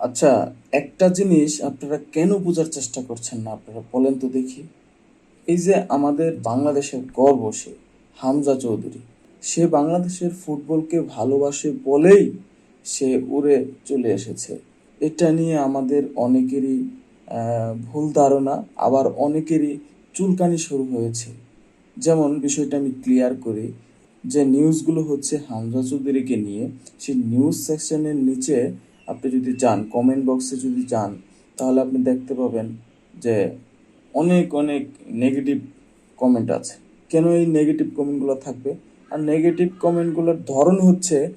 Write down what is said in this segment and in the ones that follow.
আচ্ছা একটা জিনিস আপনারা কেন বোঝার চেষ্টা করছেন না আপনারা? বলেন তো দেখি। এই যে আমাদের বাংলাদেশের গর্ব সে, হামজা চৌধুরী। সে বাংলাদেশের ফুটবলকে ভালোবাসে বলেই সে উড়ে চলে এসেছে। এটা নিয়ে আমাদের অনেকেরই ভুল ধারণা, আবার অনেকেরই চুলকানি শুরু হয়েছে। যেমন বিষয়টা আমি ক্লিয়ার করি, যে নিউজগুলো হচ্ছে হামজা চৌধুরীকে নিয়ে, সেই নিউজ সেকশনের নিচে আপনি যদি যান কমেন্ট বক্সে যদি যান, তাহলে আপনি দেখতে পাবেন যে অনেক অনেক নেগেটিভ কমেন্ট আছে। কেন এই নেগেটিভ কমেন্টগুলো থাকবে? আর নেগেটিভ কমেন্টগুলোর ধরন হচ্ছে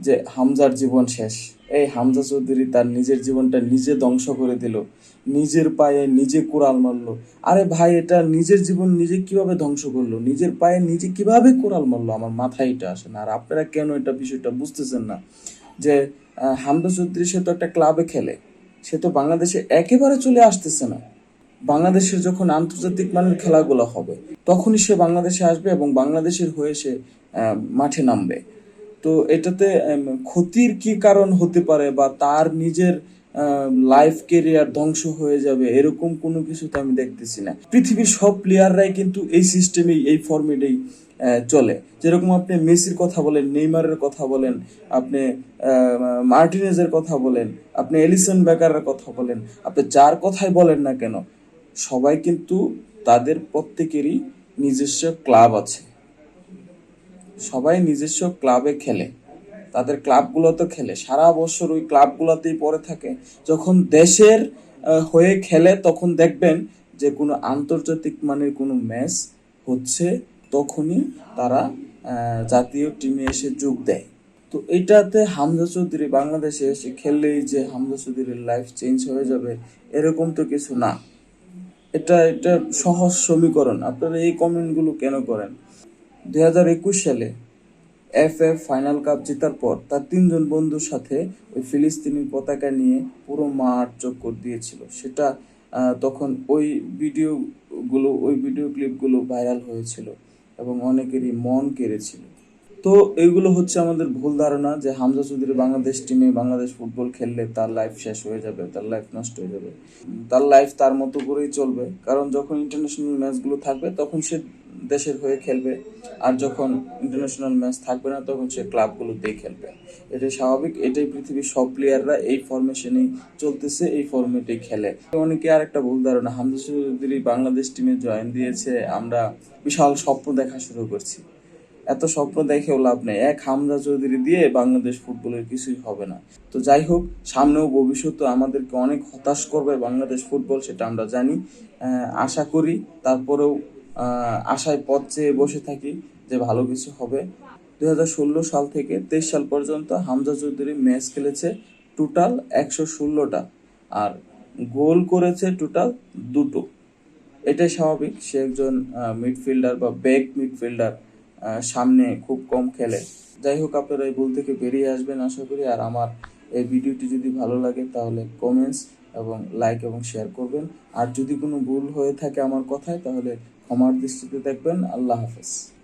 যে হামজার জীবন শেষ। এই হামজা চৌধুরী তার নিজের জীবনটা নিজে ধ্বংস করে দিল। নিজের পায়ে নিজে কোরাল মারলো। আরে ভাই, এটা নিজের জীবন নিজে কীভাবে ধ্বংস করল? নিজের পায়ে নিজে কীভাবে কোরাল মারলো? আমার মাথায় এটা আসে না। আর আপনারা কেন এটা বিষয়টা বুঝতেছেন না? যে হামজা চৌধুরী সে তো একটা ক্লাবে খেলে। সে তো বাংলাদেশে একেবারে চলে আসতেছে না। বাংলাদেশের যখন আন্তর্জাতিক মানের খেলাগুলো হবে, তখনই সে বাংলাদেশে আসবে এবং বাংলাদেশের হয়ে সে মাঠে নামবে। তো এটাতে ক্ষতির কি কারণ হতে পারে বা তার নিজের লাইফ কেরিয়ার ধ্বংস হয়ে যাবে, এরকম কোনো কিছু তো আমি দেখতেছি না। পৃথিবীর সব প্লেয়াররাই কিন্তু এই সিস্টেমেই এই ফর্মেটেই চলে। যেরকম আপনি মেসির কথা বলেন, নেইমারের কথা বলেন, আপনি মার্টিনেজের কথা বলেন, আপনি এলিসন বেকারের কথা বলেন, আপনি যার কথাই বলেন না কেন, সবাই কিন্তু তাদের প্রত্যেকেরই নিজস্ব ক্লাব আছে। সবাই নিজস্ব ক্লাবে খেলে। তাদের ক্লাবগুলোতে খেলে। সারা বছর ওই ক্লাবগুলোতেই পড়ে থাকে। যখন দেশের হয়ে খেলে, তখন দেখবেন যে কোনো আন্তর্জাতিক মানের কোনো ম্যাচ হচ্ছে তখনই তারা জাতীয় টিমে এসে যোগ দেয়। তো এইটাতে হামজা চৌধুরী বাংলাদেশে এসে খেললেই যে হামজা চৌধুরীর লাইফ চেঞ্জ হয়ে যাবে, এরকম তো কিছু না। এটা এটা সহজ সমীকরণ। আপনারা এই কমেন্টগুলো কেন করেন? দুই হাজার একুশ সালে এফ এফ ফাইনাল কাপ জেতার পর তার তিনজন বন্ধুর সাথে ওই ফিলিস্তিনি পতাকা নিয়ে পুরো মাঠ চক্কর দিয়েছিল। সেটা তখন ওই ভিডিওগুলো ওই ভিডিও ক্লিপগুলো ভাইরাল হয়েছিল। এবং অনেকেরই মন কেড়েছিল। তো এইগুলো হচ্ছে আমাদের ভুল ধারণা যে হামজা চৌধুরী বাংলাদেশ টিমে বাংলাদেশ ফুটবল খেললে তার লাইফ শেষ হয়ে যাবে, তার লাইফ নষ্ট হয়ে যাবে। তার লাইফ তার মতো করেই চলবে। কারণ যখন ইন্টারন্যাশনাল ম্যাচগুলো থাকবে, তখন সে দেশের হয়ে খেলবে আর যখন ইন্টারন্যাশনাল ম্যাচ থাকবে না, তখন সে ক্লাবগুলোতেই খেলবে। এটাই স্বাভাবিক, এটাই পৃথিবীর সব প্লেয়াররা এই ফরমেশনেই চলতেছে, এই ফরম্যাটেই খেলে। অনেকে আর একটা ভুল ধারণা, হামজা চৌধুরী বাংলাদেশ টিমে জয়েন দিয়েছে, আমরা বিশাল স্বপ্ন দেখা শুরু করছি। এত স্বপ্ন দেখেও লাভ নেই, এক হামজা চৌধুরী দিয়ে বাংলাদেশ ফুটবলের কিছুই হবে না। তো যাই হোক, সামনেও ভবিষ্যতে আমাদেরকে অনেক হতাশ করবে বাংলাদেশ ফুটবল, সেটা আমরা জানি। আশা করি, তারপরেও আশায় পথ চেয়ে বসে থাকি যে ভালো কিছু হবে। দু হাজার ষোলো সাল থেকে তেইশ সাল পর্যন্ত হামজা চৌধুরী ম্যাচ খেলেছে টোটাল একশো ষোলোটা আর গোল করেছে টোটাল দুটো। এটাই স্বাভাবিক, সে একজন মিডফিল্ডার বা ব্যাক মিডফিল্ডার সামনে খুব কম খেলে। যাই হোক, আপনারা এই ভুল থেকে বেরিয়ে আসবেন আশা করি। আর আমার এই ভিডিওটি যদি ভালো লাগে, তাহলে কমেন্টস এবং লাইক এবং শেয়ার করবেন। আর যদি কোনো ভুল হয়ে থাকে আমার কথায়, তাহলে ক্ষমার দৃষ্টিতে দেখবেন। আল্লাহ হাফেজ।